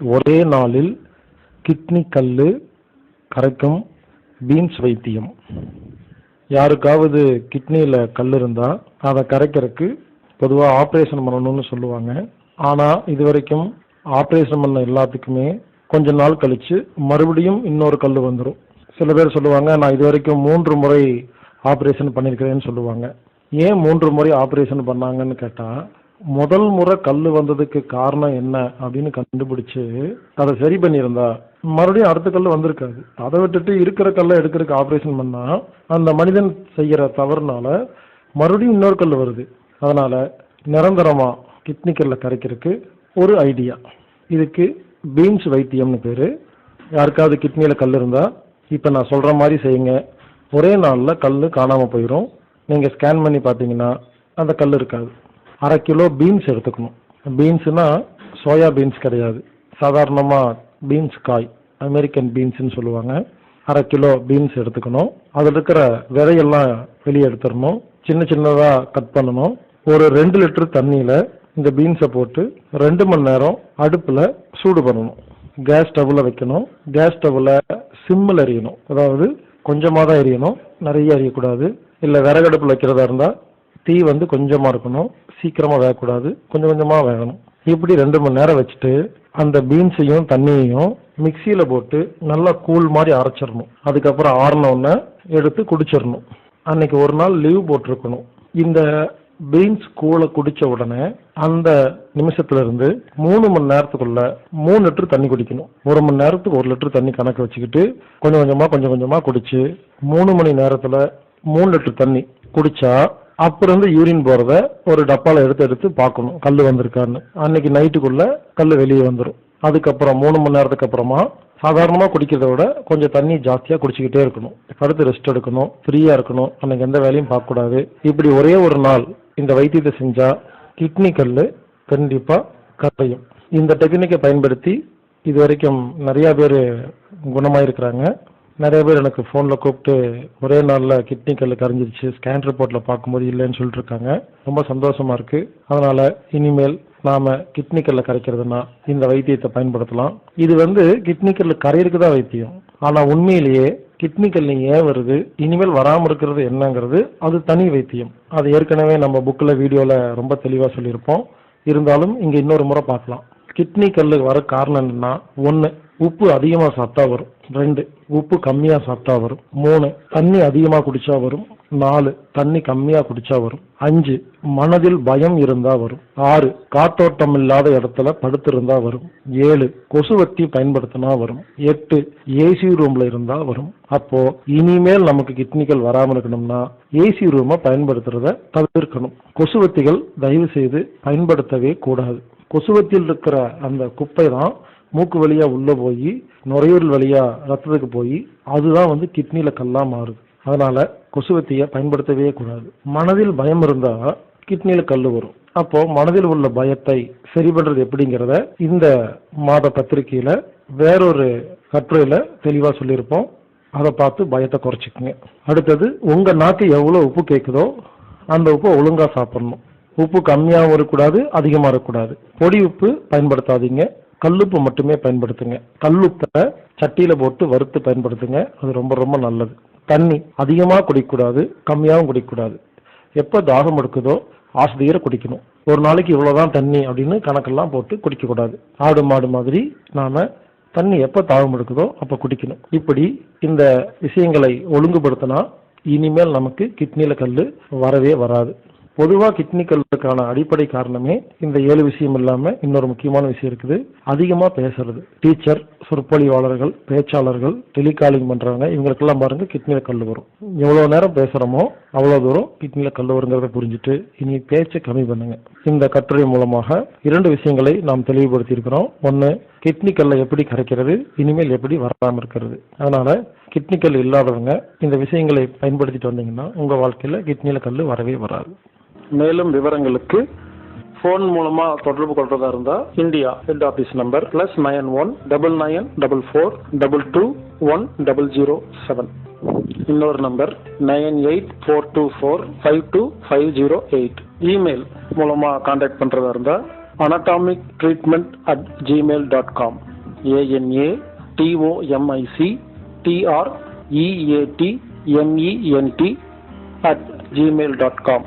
ஒரே நாளில் கிட்னி கல் கரைக்கும் பீன்ஸ் வைத்தியம். யாருக்காவது கிட்னியில் கல் இருந்தால் அதை கரைக்கிறதுக்கு பொதுவாக ஆப்ரேஷன் பண்ணணும்னு சொல்லுவாங்க. ஆனால் இது வரைக்கும் ஆப்ரேஷன் பண்ண எல்லாத்துக்குமே கொஞ்ச நாள் கழித்து மறுபடியும் இன்னொரு கல் வந்துடும் சில பேர் சொல்லுவாங்க நான் இது வரைக்கும் மூன்று முறை ஆப்ரேஷன் பண்ணியிருக்கிறேன்னு சொல்லுவாங்க. ஏன் மூன்று முறை ஆப்ரேஷன் பண்ணாங்கன்னு கேட்டால் முதல் முறை கல் வந்ததுக்கு காரணம் என்ன அப்படின்னு கண்டுபிடிச்சு அதை சரி பண்ணியிருந்தா மறுபடியும் அடுத்த கல் வந்திருக்காது. அதை விட்டுட்டு இருக்கிற கல்லை எடுக்கிறதுக்கு ஆப்ரேஷன் பண்ணா அந்த மனிதன் செய்கிற தவறுனால மறுபடியும் இன்னொரு கல் வருது. அதனால நிரந்தரமா கிட்னி கல்லை கரைக்கிறதுக்கு ஒரு ஐடியா இதுக்கு பீன்ஸ் வைத்தியம்னு பேரு. யாருக்காவது கிட்னியில் கல் இருந்தால் இப்போ நான் சொல்கிற மாதிரி செய்யுங்க. ஒரே நாளில் கல் காணாமல் போயிடும் நீங்கள் ஸ்கேன் பண்ணி பார்த்தீங்கன்னா அந்த கல் இருக்காது. அரை கிலோ பீன்ஸ் எடுத்துக்கணும். பீன்ஸ்னா சோயா பீன்ஸ் கிடையாது. சாதாரணமாக பீன்ஸ் காய் அமெரிக்கன் பீன்ஸுன்னு சொல்லுவாங்க. அரை கிலோ பீன்ஸ் எடுத்துக்கணும். அதில் இருக்கிற விதையெல்லாம் வெளியே எடுத்துடணும். சின்ன சின்னதாக கட் பண்ணணும். ஒரு ரெண்டு லிட்டர் தண்ணியில் இந்த பீன்ஸை போட்டு ரெண்டு மணி நேரம் அடுப்பில் சூடு பண்ணணும். கேஸ் ஸ்டவ்வில் வைக்கணும். கேஸ் ஸ்டவ்வில் சிம்மில் எரியணும். அதாவது கொஞ்சமாக தான் எரியணும். நிறைய எரியக்கூடாது. இல்லை விறகடுப்பில் வைக்கிறதா இருந்தால் தீ வந்து கொஞ்சமாக இருக்கணும். சீக்கிரமாக வேகக்கூடாது. கொஞ்சம் கொஞ்சமாக வேகணும். இப்படி ரெண்டு மணி நேரம் வச்சுட்டு அந்த பீன்ஸையும் தண்ணியையும் மிக்சியில் போட்டு நல்லா கூழ் மாதிரி அரைச்சிடணும். அதுக்கப்புறம் ஆறினோடனே எடுத்து குடிச்சிடணும். அன்னைக்கு ஒரு நாள் லீவ் போட்டிருக்கணும். இந்த பீன்ஸ் கூழை குடிச்ச உடனே அந்த நிமிஷத்துல இருந்து மூணு மணி நேரத்துக்குள்ள மூணு லிட்டர் தண்ணி குடிக்கணும். ஒரு மணி நேரத்துக்கு ஒரு லிட்டர் தண்ணி கணக்கு வச்சுக்கிட்டு கொஞ்சம் கொஞ்சமா கொஞ்சம் கொஞ்சமா குடிச்சு மூணு மணி நேரத்துல மூணு லிட்டர் தண்ணி குடிச்சா அப்புறம் வந்து யூரின் போகிறத ஒரு டப்பாவில் எடுத்து எடுத்து பார்க்கணும். கல் வந்திருக்கான்னு. அன்னைக்கு நைட்டுக்குள்ளே கல் வெளியே வந்துடும் அதுக்கப்புறம் மூணு மணி நேரத்துக்கு அப்புறமா சாதாரணமாக குடிக்கிறத விட கொஞ்சம் தண்ணி ஜாஸ்தியாக குடிச்சிக்கிட்டே இருக்கணும். அடுத்து ரெஸ்ட் எடுக்கணும். ஃப்ரீயாக இருக்கணும். அன்னைக்கு எந்த வேலையும் பார்க்கக்கூடாது. இப்படி ஒரே ஒரு நாள் இந்த வைத்தியத்தை செஞ்சால் கிட்னி கல் கண்டிப்பாக கரையும். இந்த டெக்னிக்கை பயன்படுத்தி இது வரைக்கும் நிறையா பேர் குணமாயிருக்கிறாங்க. நிறைய பேர் எனக்கு ஃபோனில் கூப்பிட்டு ஒரே நாளில் கிட்னி கல் கரைஞ்சிருச்சு ஸ்கேன் ரிப்போர்ட்டில் பார்க்கும்போது இல்லைன்னு சொல்லிட்டு இருக்காங்க ரொம்ப சந்தோஷமா இருக்கு. அதனால இனிமேல் நாம கிட்னி கல்லை கரைக்கிறதுனா இந்த வைத்தியத்தை பயன்படுத்தலாம். இது வந்து கிட்னி கல் கரையிறதுக்கு தான் வைத்தியம். ஆனா உண்மையிலேயே கிட்னி கல் ஏன் வருது? இனிமேல் வராமல் இருக்கிறது என்னங்கிறது அது தனி வைத்தியம். அது ஏற்கனவே நம்ம புக்கில் வீடியோவில் ரொம்ப தெளிவாக சொல்லியிருப்போம். இருந்தாலும் இங்கே இன்னொரு முறை பார்க்கலாம். கிட்னி கல் வர காரணம் என்னன்னா ஒன்று உப்பு அதிகமாக சாப்பிட்டா வரும். ரெண்டு உப்பு கம்மியாக சாப்பிட்டா வரும். மூணு தண்ணி அதிகமாக குடிச்சா வரும். நாலு தண்ணி கம்மியாக குடிச்சா வரும். அஞ்சு மனதில் பயம் இருந்தா வரும். ஆறு காத்தோட்டம் இல்லாத இடத்துல படுத்திருந்தா வரும். ஏழு கொசுவத்தி பயன்படுத்தினா வரும். எட்டு ஏசி ரூம்ல இருந்தா வரும். அப்போ இனிமேல் நமக்கு கிட்னிகள் வராமல் இருக்கணும்னா ஏசி ரூமை பயன்படுத்துறத தவிர்க்கணும். கொசுவத்திகள் தயவு செய்து பயன்படுத்தவே கூடாது. கொசுவத்தில் இருக்கிற அந்த குப்பை தான் மூக்கு வழியா உள்ள போய் நுரையீரல் வழியா ரத்தத்துக்கு போய் அதுதான் வந்து கிட்னில கல்லா மாறுது. அதனால கொசுவத்தியை பயன்படுத்தவே கூடாது. மனதில் பயம் இருந்தா கிட்னில கல் வரும். அப்போ மனதில் உள்ள பயத்தை சரி பண்றது எப்படிங்கிறத இந்த மாத பத்திரிகையில வேறொரு கட்டுரையில தெளிவா சொல்லியிருப்போம். அதை பார்த்து பயத்தை குறைச்சிக்கங்க. அடுத்தது உங்க நாக்கு எவ்வளவு உப்பு கேட்குதோ அந்த உப்பை ஒழுங்கா சாப்பிடணும். உப்பு கம்மியாகவும் இருக்கக்கூடாது அதிகமாக இருக்கக்கூடாது பொடி உப்பு பயன்படுத்தாதீங்க. கல்லுப்பு மட்டுமே பயன்படுத்துங்க. கல்லுப்பை சட்டியில போட்டு வறுத்து பயன்படுத்துங்க. அது ரொம்ப ரொம்ப நல்லது. தண்ணி அதிகமாக குடிக்கக்கூடாது கம்மியாகவும் குடிக்கக்கூடாது. எப்போ தாகம் எடுக்குதோ ஆசிரியரை குடிக்கணும். ஒரு நாளைக்கு இவ்வளோதான் தண்ணி அப்படின்னு கணக்கெல்லாம் போட்டு குடிக்கக்கூடாது. ஆடு மாடு மாதிரி நாம தண்ணி எப்போ தாகம் எடுக்குதோ அப்போ குடிக்கணும். இப்படி இந்த விஷயங்களை ஒழுங்குபடுத்தினா இனிமேல் நமக்கு கிட்னியில் கல் வரவே வராது. பொதுவாக கிட்னி கல்லுக்கான அடிப்படை காரணமே இந்த ஏழு விஷயம் இல்லாம இன்னொரு முக்கியமான விஷயம் இருக்குது. அதிகமா பேசுறது. டீச்சர் சொற்பொழிவாளர்கள் பேச்சாளர்கள் டெலிகாலிங் பண்றவங்க இவங்களுக்கெல்லாம் பாருங்க கிட்னியில கல் வரும். எவ்வளவு நேரம் பேசுறோமோ அவ்வளவு தூரம் கிட்னியில கல் வருங்கிறத புரிஞ்சுட்டு இனி பேச்சை கம்மி பண்ணுங்க. இந்த கட்டுரை மூலமாக இரண்டு விஷயங்களை நாம் தெளிவுபடுத்தி இருக்கிறோம். ஒன்னு கிட்னி கல்லை எப்படி கரைக்கிறது? இனிமேல் எப்படி வராமல் இருக்கிறது? அதனால கிட்னி கல் இல்லாதவங்க இந்த விஷயங்களை பயன்படுத்திட்டு வந்தீங்கன்னா உங்க வாழ்க்கையில கிட்னியில கல் வரவே வராது. மேலும் விவரங்களுக்கு ஃபோன் மூலமா தொடர்பு கொள்றதா இருந்தா India head office number plus nine one double nine double four double two one double zero seven இன்னொரு number nine eight four two four five two five zero eight email மூலமா கான்டாக்ட் பண்றதா இருந்தா anatomic treatment at Gmail dot com A N A T O M I C T R E A T M E N T at Gmail dot com